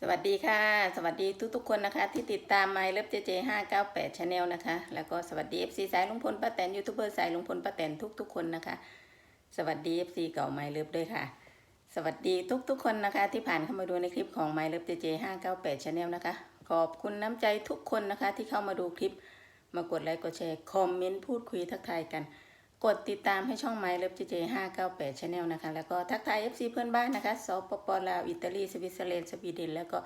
สวัสดีค่ะ สวัสดีทุกๆคนนะคะ ที่ติดตาม My Love JJ 598 Channel นลนะคะ แล้วก็สวัสดี FC สายลุงพลป้าแตนยูทูบเบอร์สายลุงพลป้าแตนทุกๆคนนะคะ สวัสดี FC เก่า My Love ด้วยค่ะ สวัสดีทุกๆคนนะคะ ที่ผ่านเข้ามาดูในคลิปของ My Love JJ 598 Channel นะคะ ขอบคุณน้ำใจทุกคนนะคะที่เข้ามาดูคลิป มากดไลค์กดแชร์คอมเมนต์พูดคุยทักทายกัน กดติดตามให้ช่อง My Love JJ 598 Channel นะคะ แล้วก็ทักทาย FC เพื่อนบ้านนะคะสปปลาว อิตาลี สวิตเซอร์แลนด์ สวีเดน แล้วก็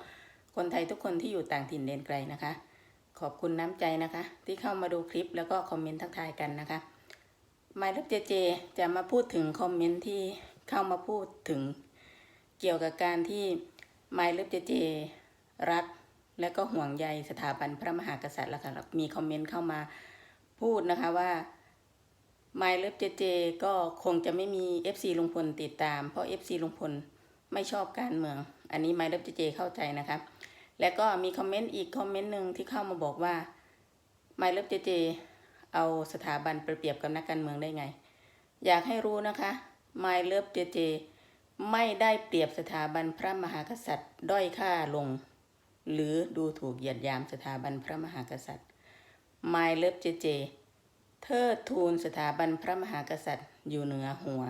คนไทยทุกคนที่อยู่ต่างถิ่นแดนไกลนะคะ ขอบคุณน้ำใจนะคะ ที่เข้ามาดูคลิปแล้วก็คอมเมนต์ทักทายกันนะคะ My Love JJ จเจจะมาพูดถึงคอมเมนต์ที่เข้ามาพูดถึง เกี่ยวกับการที่ My Love JJ รักและก็ห่วงใยสถาบันพระมหากษัตริย์แล้วค่ะมีคอมเมนต์เข้ามาพูดนะคะว่า My Love JJ ก็คงจะไม่มี FC ลุงพลติดตาม เพราะ FC ลุงพลไม่ชอบการเมือง อันนี้ My Love JJ เจเจเข้าใจนะคะ แล้วก็มีคอมเมนต์อีกคอมเมนต์หนึ่งที่เข้ามาบอกว่า My Love JJ เจเจเอาสถาบันไปเปรียบกับนักการเมืองได้ไง อยากให้รู้นะคะ My Love JJ ไม่ได้เปรียบสถาบันพระมหากษัตริย์ ด้อยค่าลง หรือดูถูกเหยียดยามสถาบันพระมหากษัตริย์ My Love JJ เจเจ เทิดทูนสถาบันพระมหากษัตริย์อยู่เหนือหัว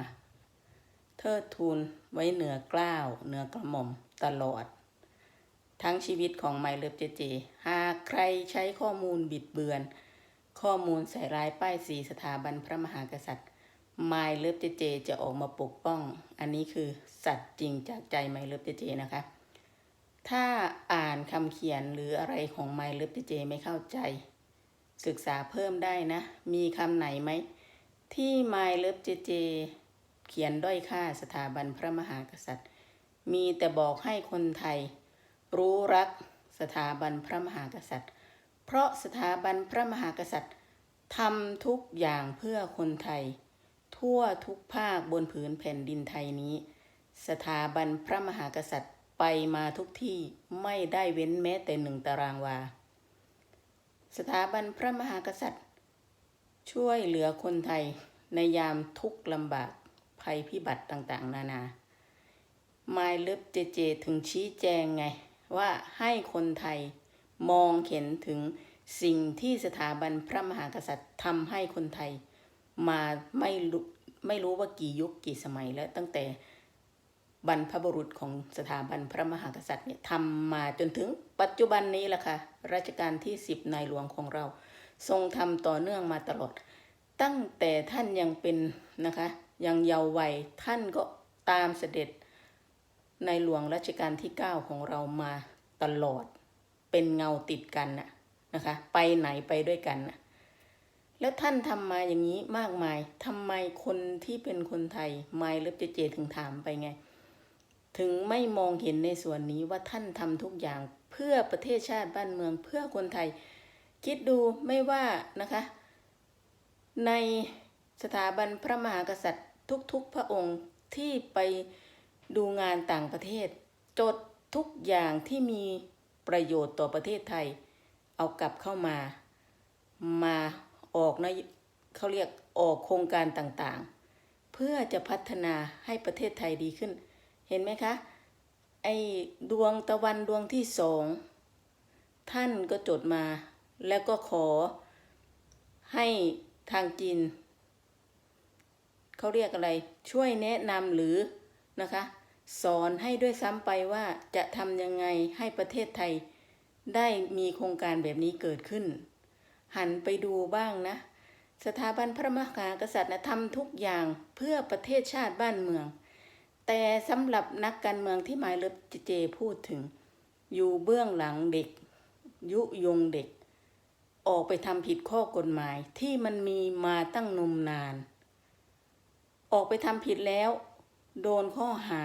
เทิดทูนไว้เหนือเกล้าวเหนือกระหม่อมตลอด ทั้งชีวิตของไมเลิฟเจเจ หากใครใช้ข้อมูลบิดเบือน ข้อมูลใส่ร้ายป้ายสีสถาบันพระมหากษัตริย์ไมเลิฟเจเจจะออกมาปกป้อง อันนี้คือสัตว์จริงจากใจไมเลิฟเจเจนะคะ ถ้าอ่านคำเขียนหรืออะไรของไมเลิฟเจเจไม่เข้าใจ ศึกษาเพิ่มได้นะ มีคำไหนไหม ที่ My Love JJ เขียนด้อยค่าสถาบันพระมหากษัตริย์ มีแต่บอกให้คนไทย รู้รักสถาบันพระมหากษัตริย์ เพราะสถาบันพระมหากษัตริย์ทำทุกอย่างเพื่อคนไทย ทั่วทุกภาคบนผืนแผ่นดินไทยนี้ สถาบันพระมหากษัตริย์ไปมาทุกที่ไม่ได้เว้นแม้แต่หนึ่งตารางวา สถาบันพระมหากษัตริย์ ช่วยเหลือคนไทยในยามทุกข์ลำบากภัยพิบัติต่างๆ นานา ไมายเลิฟเจเจถึงชี้แจงไง ว่าให้คนไทยมองเห็นถึงสิ่งที่สถาบันพระมหากษัตริย์ทำให้คนไทย มาไม่รู้ไม่รู้ว่ากี่ยุคกี่สมัยแล้วตั้งแต่ บรรพบุรุษของสถาบันพระมหากษัตริย์เนี่ยทำมาจนถึงปัจจุบันนี้แหละค่ะรัชกาลที่สิบในหลวงของเรา ทรงทำต่อเนื่องมาตลอด ตั้งแต่ท่านยังเป็นนะคะยังเยาว์วัยท่านก็ตามเสด็จในหลวงรัชกาลที่ 9 ของเรามาตลอดเป็นเงาติดกันน่ะนะคะไปไหนไปด้วยกันน่ะแล้วท่านทำมาอย่างนี้มากมายทำไมคนที่เป็นคนไทยไม่เลิฟเจเจถึงถามไปไง ถึงไม่มองเห็นในส่วนนี้ว่าท่านทำทุกอย่างเพื่อประเทศชาติบ้านเมืองเพื่อคนไทย คิดดูไม่ว่านะคะ ในสถาบันพระมหากษัตริย์ทุกๆพระองค์ที่ไปดูงานต่างประเทศ จดทุกอย่างที่มีประโยชน์ต่อประเทศไทย เอากลับเข้ามามาออกนะเขาเรียกออกโครงการต่างๆ เพื่อจะพัฒนาให้ประเทศไทยดีขึ้น เห็นไหมคะ ไอ้ดวงตะวันดวงที่สองท่านก็จดมา แล้วก็ขอให้ทางจีนเขาเรียกอะไร ช่วยแนะนำหรือนะคะ สอนให้ด้วยซ้ำไปว่าจะทำยังไงให้ประเทศไทย ได้มีโครงการแบบนี้เกิดขึ้น หันไปดูบ้างนะ สถาบันพระมหากษัตริย์นะทำทุกอย่างเพื่อประเทศชาติบ้านเมือง แต่สำหรับนักการเมืองที่หมายเลิฟเจพูดถึง อยู่เบื้องหลังเด็ก ยุยงเด็ก ออกไปทำผิดข้อกฎหมายที่มันมีมาตั้งนมนาน ออกไปทำผิดแล้ว โดนข้อหา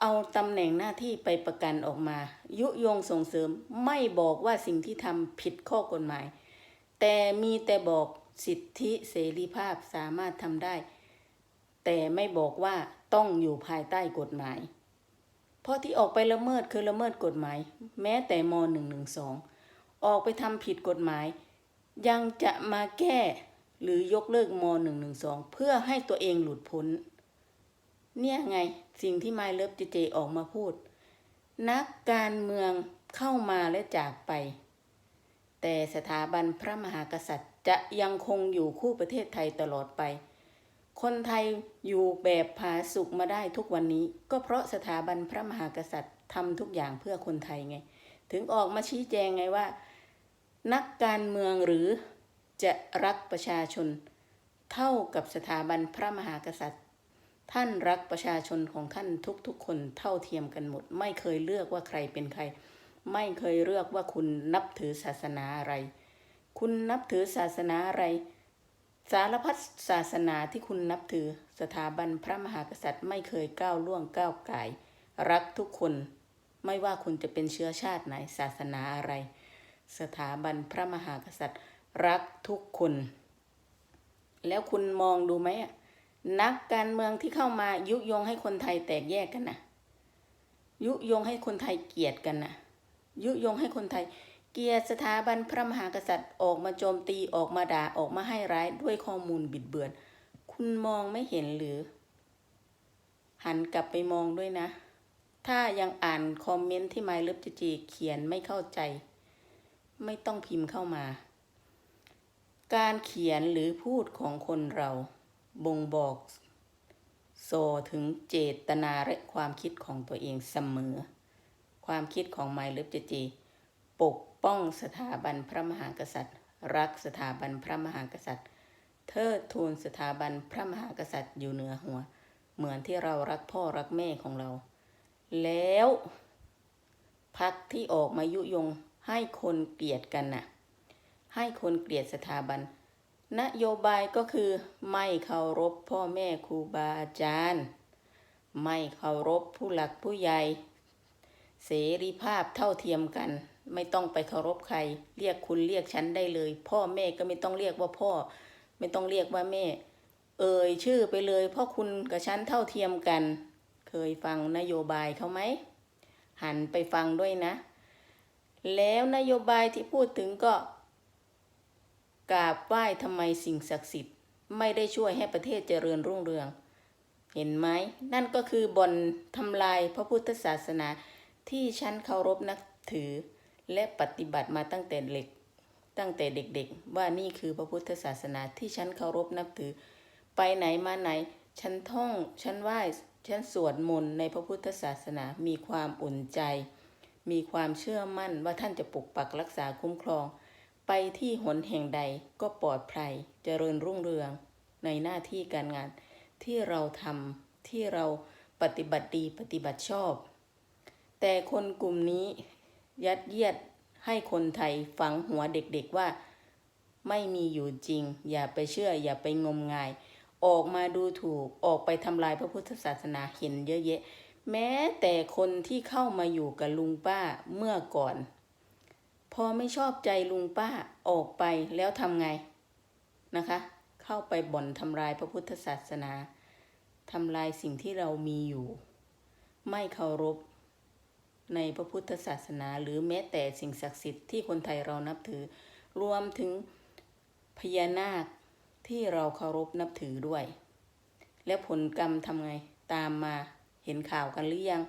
เอาตำแหน่งหน้าที่ไปประกันออกมา ยุยงส่งเสริมไม่บอกว่าสิ่งที่ทำผิดข้อกฎหมาย แต่มีแต่บอกสิทธิเสรีภาพสามารถทำได้ แต่ไม่บอกว่า ต้องอยู่ภายใต้กฎหมาย เพราะที่ออกไปละเมิดคือละเมิดกฎหมาย แม้แต่ม .112 ออกไปทำผิดกฎหมาย ยังจะมาแก้หรือยกเลิกม .112 เพื่อให้ตัวเองหลุดพ้น เนี่ยไงสิ่งที่ My Love JJ ออกมาพูด นักการเมืองเข้ามาและจากไป แต่สถาบันพระมหากษัตริย์จะยังคงอยู่คู่ประเทศไทยตลอดไป คนไทยอยู่แบบผาสุกมาได้ทุกวันนี้ ก็เพราะสถาบันพระมหากษัตริย์ทำทุกอย่างเพื่อคนไทยไง ถึงออกมาชี้แจงไงว่า นักการเมืองหรือจะรักประชาชน เท่ากับสถาบันพระมหากษัตริย์ ท่านรักประชาชนของท่านทุกๆ คนเท่าเทียมกันหมด ไม่เคยเลือกว่าใครเป็นใคร ไม่เคยเลือกว่าคุณนับถือศาสนาอะไร คุณนับถือศาสนาอะไร สารพัดศาสนาที่คุณนับถือสถาบันพระมหากษัตริย์ไม่เคยก้าวล่วงก้าวไก่รักทุกคน ไม่ว่าคุณจะเป็นเชื้อชาติไหนศาสนาอะไร สถาบันพระมหากษัตริย์ รักทุกคน แล้วคุณมองดูไหมนักการเมืองที่เข้ามายุยงให้คนไทยแตกแยกกันนะยุยงให้คนไทยเกลียดกันนะยุยงให้คนไทย เกียดสถาบันพระมหากษัตริย์ออกมาโจมตีออกมาด่าออกมาให้ร้ายด้วยข้อมูลบิดเบือน คุณมองไม่เห็นหรือ หันกลับไปมองด้วยนะ ถ้ายังอ่านคอมเมนต์ที่ไมล์ลิฟจีเขียนไม่เข้าใจ ไม่ต้องพิมพ์เข้ามา การเขียนหรือพูดของคนเรา บ่งบอกโซถึงเจตนาและความคิดของตัวเองเสมอ ความคิดของไมล์ลิฟจี ปกป้องสถาบันพระมหากษัตริย์ รักสถาบันพระมหากษัตริย์ เทิดทูนสถาบันพระมหากษัตริย์อยู่เหนือหัว เหมือนที่เรารักพ่อรักแม่ของเรา แล้วพักที่ออกมายุยงให้คนเกลียดกันน่ะ ให้คนเกลียดสถาบัน นโยบายก็คือไม่เคารพพ่อแม่ครูบาอาจารย์ ไม่เคารพผู้หลักผู้ใหญ่ เสรีภาพเท่าเทียมกัน ไม่ต้องไปเคารพใคร เรียกคุณเรียกฉันได้เลย พ่อแม่ก็ไม่ต้องเรียกว่าพ่อ ไม่ต้องเรียกว่าแม่ เอ่ยชื่อไปเลยพราะคุณกับฉันเท่าเทียมกัน เคยฟังนโยบายเขาไหมหันไปฟังด้วยนะ แล้วนโยบายที่พูดถึงก็กราบไหว้ทำไมสิ่งศักดิ์สิทธิ์ ไม่ได้ช่วยให้ประเทศเจริญรุ่งเรือง เห็นไหมนั่นก็คือบ่อนทำลายพระพุทธศาสนาที่ฉันเคารพนับถือ และปฏิบัติมาตั้งแต่เด็กตั้งแต่เด็กๆ ว่านี่คือพระพุทธศาสนาที่ฉันเคารพนับถือ ไปไหนมาไหน ฉันท่อง ฉันไหว้ ฉันสวดมนต์ในพระพุทธศาสนา มีความอุ่นใจ มีความเชื่อมั่นว่าท่านจะปกปักรักษาคุ้มครอง ไปที่หนแห่งใดก็ปลอดภัย เจริญรุ่งเรือง ในหน้าที่การงานที่เราทำที่เราปฏิบัติดีปฏิบัติชอบ แต่คนกลุ่มนี้ ยัดเยียดให้คนไทยฝังหัวเด็กๆว่า ไม่มีอยู่จริง อย่าไปเชื่อ อย่าไปงมงาย ออกมาดูถูกออกไปทำลายพระพุทธศาสนาเห็นเยอะแยะ แม้แต่คนที่เข้ามาอยู่กับลุงป้าเมื่อก่อน พอไม่ชอบใจลุงป้าออกไปแล้วทำไงนะคะ เข้าไปบ่นทำลายพระพุทธศาสนาทำลายสิ่งที่เรามีอยู่ ไม่เคารพ ในพระพุทธศาสนา หรือแม้แต่สิ่งศักดิ์สิทธิ์ที่คนไทยเรานับถือ รวมถึงพญานาคที่เราเคารพนับถือด้วย แล้วผลกรรมทำไงตามมาเห็นข่าวกันหรือยัง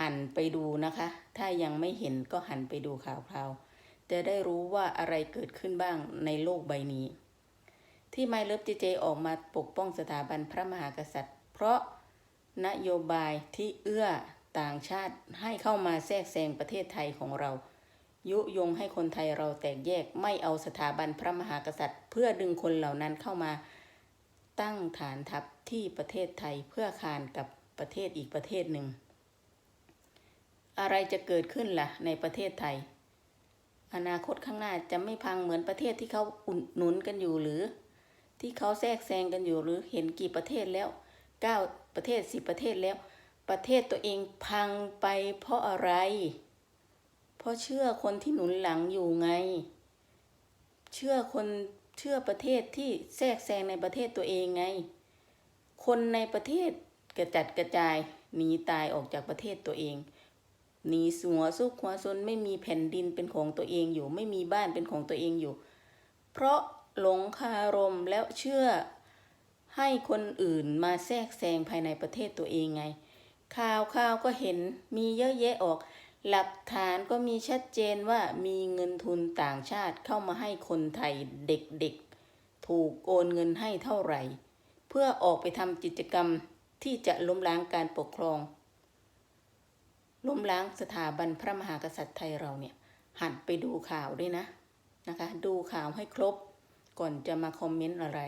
หันไปดูนะคะ ถ้ายังไม่เห็นก็หันไปดูข่าวคราวจะได้รู้ว่าอะไรเกิดขึ้นบ้างในโลกใบนี้ ที่ไมเลิฟเจเจออกมาปกป้องสถาบันพระมหากษัตริย์ เพราะนโยบายที่เอื้อ ต่างชาติให้เข้ามาแทรกแซงประเทศไทยของเรา ยุยงให้คนไทยเราแตกแยกไม่เอาสถาบันพระมหากษัตริย์ เพื่อดึงคนเหล่านั้นเข้ามา ตั้งฐานทัพที่ประเทศไทยเพื่อคานกับประเทศอีกประเทศหนึ่ง อะไรจะเกิดขึ้นล่ะในประเทศไทย อนาคตข้างหน้าจะไม่พังเหมือนประเทศที่เขาอุดหนุนกันอยู่หรือ ที่เขาแทรกแซงกันอยู่หรือเห็นกี่ประเทศแล้วเก้าประเทศสิบประเทศแล้ว ประเทศตัวเองพังไปเพราะอะไร เพราะเชื่อคนที่หนุนหลังอยู่ไง เชื่อคนเชื่อประเทศที่แทรกแซงในประเทศตัวเองไง คนในประเทศกระจัดกระจายหนีตายออกจากประเทศตัวเองหนีสัวซุกหัวซนไม่มีแผ่นดินเป็นของตัวเองอยู่ ไม่มีบ้านเป็นของตัวเองอยู่ เพราะหลงคารมแล้วเชื่อให้คนอื่นมาแทรกแซงภายในประเทศตัวเองไง ข่าวข่าวก็เห็นมีเยอะแยะออก หลักฐานก็มีชัดเจนว่ามีเงินทุนต่างชาติเข้ามาให้คนไทยเด็กๆ ถูกโอนเงินให้เท่าไหร่ เพื่อออกไปทำกิจกรรมที่จะล้มล้างการปกครอง ล้มล้างสถาบันพระมหากษัตริย์ไทยเราเนี่ย หันไปดูข่าวด้วยนะนะคะ ดูข่าวให้ครบ ก่อนจะมาคอมเมนต์อะไร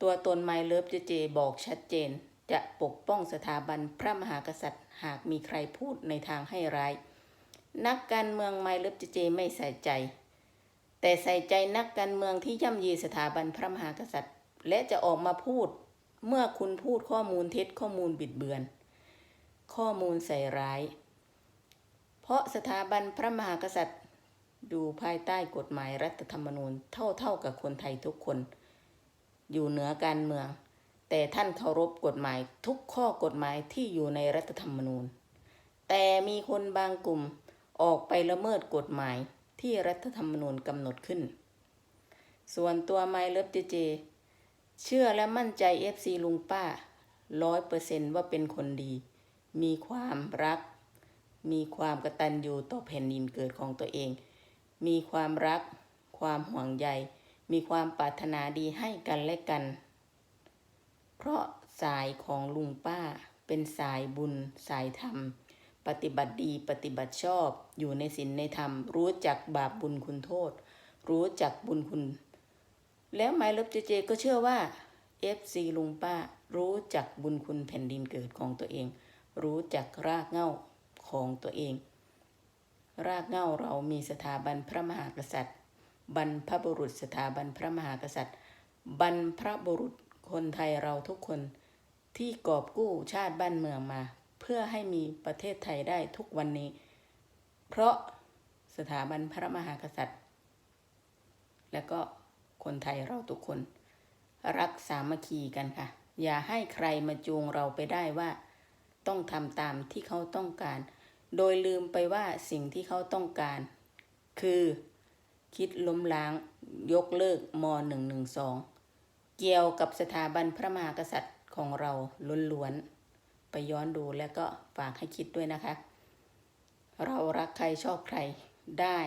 ตัวตนไมเลิฟเจเจบอกชัดเจน จะปกป้องสถาบันพระมหากษัตริย์ หากมีใครพูดในทางให้ร้าย นักการเมืองไมเลิฟเจเจไม่ใส่ใจ แต่ใส่ใจนักการเมืองที่ย่ำยีสถาบันพระมหากษัตริย์ และจะออกมาพูด เมื่อคุณพูดข้อมูลเท็จข้อมูลบิดเบือน ข้อมูลใส่ร้าย เพราะสถาบันพระมหากษัตริย์อยู่ภายใต้กฎหมายรัฐธรรมนูญเท่าเท่าๆกับคนไทยทุกคน อยู่เหนือการเมือง แต่ท่านเคารพกฎหมายทุกข้อกฎหมายที่อยู่ในรัฐธรรมนูญ แต่มีคนบางกลุ่มออกไปละเมิดกฎหมายที่รัฐธรรมนูญกำหนดขึ้น ส่วนตัวไมเลิฟเจเจ เชื่อและมั่นใจเอฟซีลุงป้าร้อยเปอร์เซนว่าเป็นคนดี มีความรัก มีความกตัญญูต่อแผ่นดินเกิดของตัวเอง มีความรัก ความห่วงใย มีความปรารถนาดีให้กันและกัน สายของลุงป้า เป็นสายบุญ สายธรรม ปฏิบัติดีปฏิบัติชอบ อยู่ในศีลในธรรม รู้จักบาปบุญคุณโทษ รู้จักบุญคุณ แล้วไมเลิฟเจเจก็เชื่อว่า FC ลุงป้ารู้จักบุญคุณแผ่นดินเกิดของตัวเอง รู้จักรากเหง้าของตัวเอง รากเหง้าเรามีสถาบันพระมหากษัตริย์ บรรพบุรุษสถาบันพระมหากษัตริย์ บรรพบุรุษคนไทยเราทุกคน ที่กอบกู้ชาติบ้านเมืองมา เพื่อให้มีประเทศไทยได้ทุกวันนี้ เพราะสถาบันพระมหากษัตริย์ และก็คนไทยเราทุกคน รักสามัคคีกันค่ะ อย่าให้ใครมาจูงเราไปได้ว่า ต้องทำตามที่เขาต้องการ โดยลืมไปว่าสิ่งที่เขาต้องการ คือคิดล้มล้างยกเลิกม .112 เกี่ยวกับสถาบันพระมหากษัตริย์ ของเราล้วนๆ ไปย้อนดูแล้วก็ฝากให้คิดด้วยนะคะ เรารักใครชอบใครได้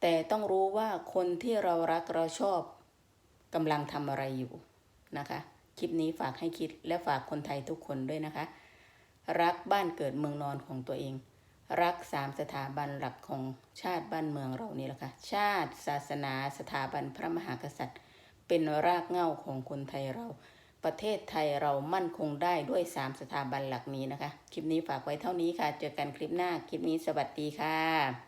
แต่ต้องรู้ว่าคนที่เรารักเราชอบกำลังทำอะไรอยู่นะคะ คลิปนี้ฝากให้คิดและฝากคนไทยทุกคนด้วยนะคะ รักบ้านเกิดเมืองนอนของตัวเอง รักสามสถาบันหลักของชาติบ้านเมืองเรานี่แหละค่ะ ชาติ ศาสนา สถาบันพระมหากษัตริย์ เป็นรากเหง้าของคนไทยเรา ประเทศไทยเรามั่นคงได้ด้วยสามสถาบันหลักนี้นะคะ คลิปนี้ฝากไว้เท่านี้ค่ะ เจอกันคลิปหน้า คลิปนี้สวัสดีค่ะ